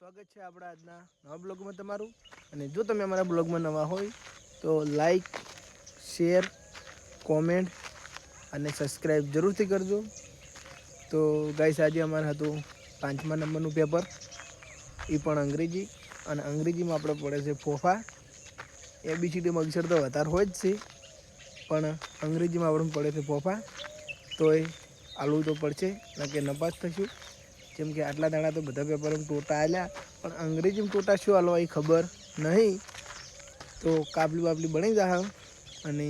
સ્વાગત છે આપણા આજના નવા બ્લોગમાં તમારું. અને જો તમે અમારા બ્લોગમાં નવા હોય, તો લાઈક શેર કોમેન્ટ અને સબસ્ક્રાઈબ જરૂરથી કરજો. તો ગાઈસ આજે અમારે હતું પાંચમા નંબરનું પેપર એ પણ અંગ્રેજી. અને અંગ્રેજીમાં આપણે પડે છે ફોફા. એબીસીડીમાં અક્ષર તો વધારે હોય જ છે. પણ અંગ્રેજીમાં આપણે પડે છે ફોફા. તો એ આલવું તો પડશે, ના કે નપાસ થશું. જેમ કે આટલા દાણા તો બધા પેપરમાં ટોટા આલ્યા. પણ અંગ્રેજીમાં ટોટા શું આલવા એ ખબર નહીં. તો કાપલી બાપલી બની જાય અને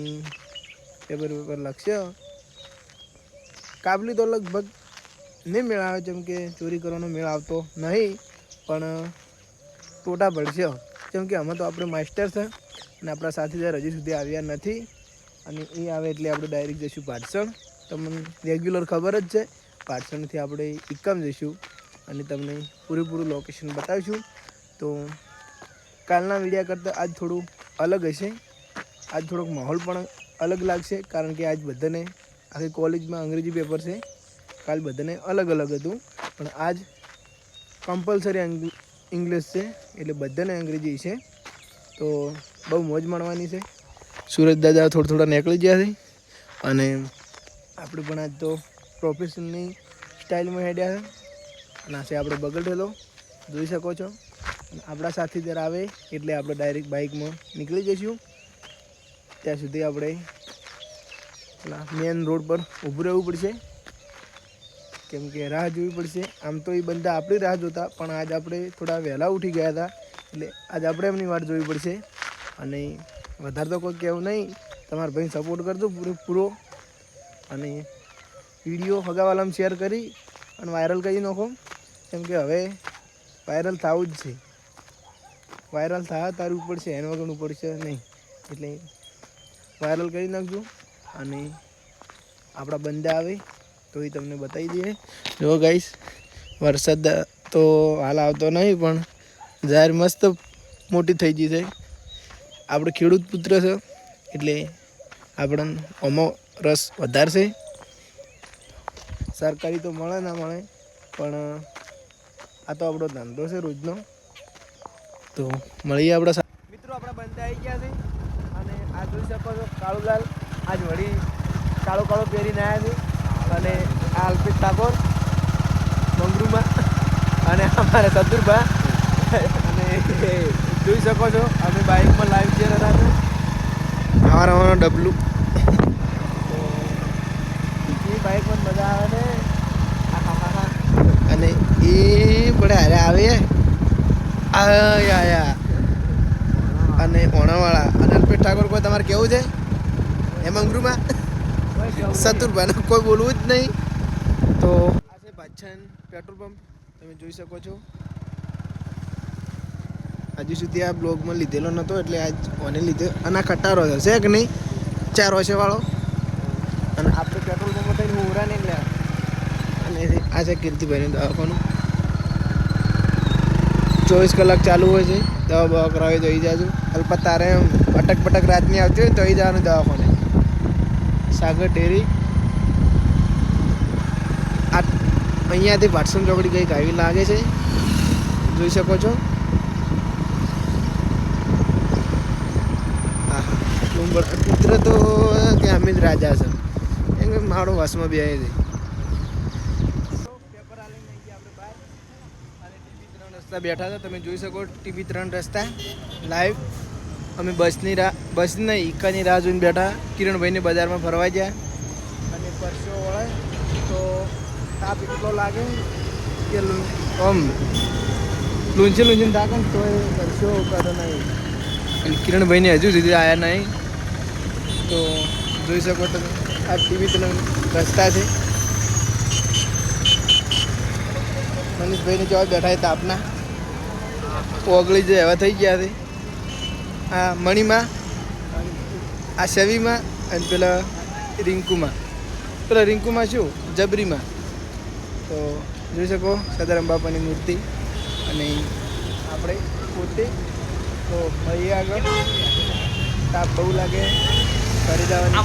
પેપર પેપર લખશે. કાબલી તો લગભગ નહીં મેળ આવે જેમ કે ચોરી કરવાનો મેળ આવતો નહીં, પણ ટોટા પડશે જેમ કે અમે તો આપણે માસ્ટર છે અને આપણા સાથીદાર હજી સુધી આવ્યા નથી અને એ આવે એટલે આપણે ડાયરેક્ટ જઈશું પાટસણ. તમને રેગ્યુલર ખબર જ છે. પાટસણથી આપણે ઇકમ જઈશું અને તમને પૂરેપૂરું લોકેશન બતાવીશું. તો કાલના વિડીયા કરતાં આજ થોડું અલગ હશે. આજ થોડોક માહોલ પણ અલગ લાગશે, કારણ કે આજ બધાને આખી કોલેજમાં અંગ્રેજી પેપર છે. કાલ બધાને અલગ અલગ હતું. પણ આજ કમ્પલસરી ઇંગ્લિશ છે, એટલે બધાને અંગ્રેજી છે. તો બહુ મોજ માણવાની છે. સુરજ દાદા થોડા થોડા નીકળી ગયા છે. અને આપણે પણ આજ તો પ્રોફેશનની સ્ટાઇલમાં હેડ્યા છે. અને આ છે આપણે બગડેલો જોઈ શકો છો. આપણા સાથી જ્યારે આવે એટલે આપણે ડાયરેક્ટ બાઇકમાં નીકળી જઈશું. ત્યાં સુધી આપણે મેન રોડ પર ઊભું રહેવું પડશે. કેમ કે રાહ જોવી પડશે. આમ તો એ બધા આપણી રાહ જોતા, પણ આજ આપણે થોડા વહેલા ઉઠી ગયા હતા. એટલે આજ આપણે એમની વાટ જોવી પડશે. અને વધારે તો કોઈ કહેવું નહીં. તમારા ભાઈ સપોર્ટ કરજો પૂરેપૂરો. અને વીડિયો હગાવાલામાં શેર કરી અને વાયરલ કરી નાખો. કેમ કે હવે વાયરલ થવું જ છે. વાયરલ થયા તારું પડશે એના વગરનું પડશે નહીં. એટલે વાયરલ કરી નાખજો અને આપણા બંદા આવે તો એ તમને બતાવી દઈએ જો ગાઈશ વરસાદ તો હાલ આવતો નહીં, પણ જાહેર મસ્ત મોટી થઈ ગઈ છે. આપણે ખેડૂત પુત્ર છે, એટલે આપણને આમાં રસ વધારશે. સરકારી તો મળે ના મળે પણ આ તો આપણો ધંધો છે રોજનો. તો મળીએ આપણા મિત્રો આપણા બંધ આવી ગયા છે. અને આ જોઈ શકો છો કાળુલાલ આજ વળી કાળો કાળો પહેરીને આવ્યા છે. અને આ અલ્પિત ઠાકોર મંગરૂમાં. અને અમારા સતુરભા. અને જોઈ શકો છો અમે બાઇકમાં લાઈવ જે રહ્યા છે અમારા અમારો ડબલું તો એ બાઇકમાં મજા આવે ને આહાહાહા. અને એ બડે હારે આવે આયા અને ઓણાવાળા અને અલ્પેશ ઠાકોર કોઈ તમારે કેવું છે? એમ અંગરૂમાં? સતુરભાઈ કોઈ બોલવું જ નહીં. તો આ છે પાછળ પેટ્રોલ પંપ. તમે જોઈ શકો છો. હજુ સુધી આ બ્લોગમાં લીધેલો નહોતો એટલે આજ ઓને લીધે? અને આ ખટારો હશે કે નહીં? ચાર વાળો અને આપણે પેટ્રોલ પંપ થઈને ઉરા નહીં લે અને આ છે કીર્તિભાઈનું દવાખાનું. ચોવીસ કલાક ચાલુ હોય છે, દવા બવા કરાવી જઈ જાજો. અલબત્ત તારે અટક પટક રાતની આવતી હોય તો અહીં જવાનું દવાખાને. સાગર ડેરી. આ અહીંયાથી વાટસન ચોકડી કંઈક આવી લાગે છે. જોઈ શકો છો. પુત્ર તો કે અમિત રાજા છે. એમ મારો વસમાં બે છે. રસ્તા બેઠા હતા, તમે જોઈ શકો ટીવી ત્રણ રસ્તા લાઈવ અમે બસની રાહ બસ નહીં, ઈકાની રાહ જોઈને બેઠા. કિરણભાઈને બજારમાં ફરવા ગયા. અને પરસો વળે તો તાપ એટલો લાગે કે આમ, લૂંચી લૂંચીને તાકે તો એ પરસો કરે નહીં. અને કિરણભાઈને હજુ સુધી આવ્યા નહીં. તો જોઈ શકો તમે, આ ટીવી ત્રણ રસ્તા છે. મનીષભાઈને જવા બેઠા છે તાપના. ઓગળી જે એવા થઈ ગયા છે. આ મણીમાં આ શવીમાં અને પેલા રિંકુમાં. પેલા રિંકુમાં શું? જબરીમાં. તો જોઈ શકો સદારામ બાપાની મૂર્તિ. અને આપણે પોતે તો ભાઈ આગળ. તાપ બહુ લાગે. કરી જવાની.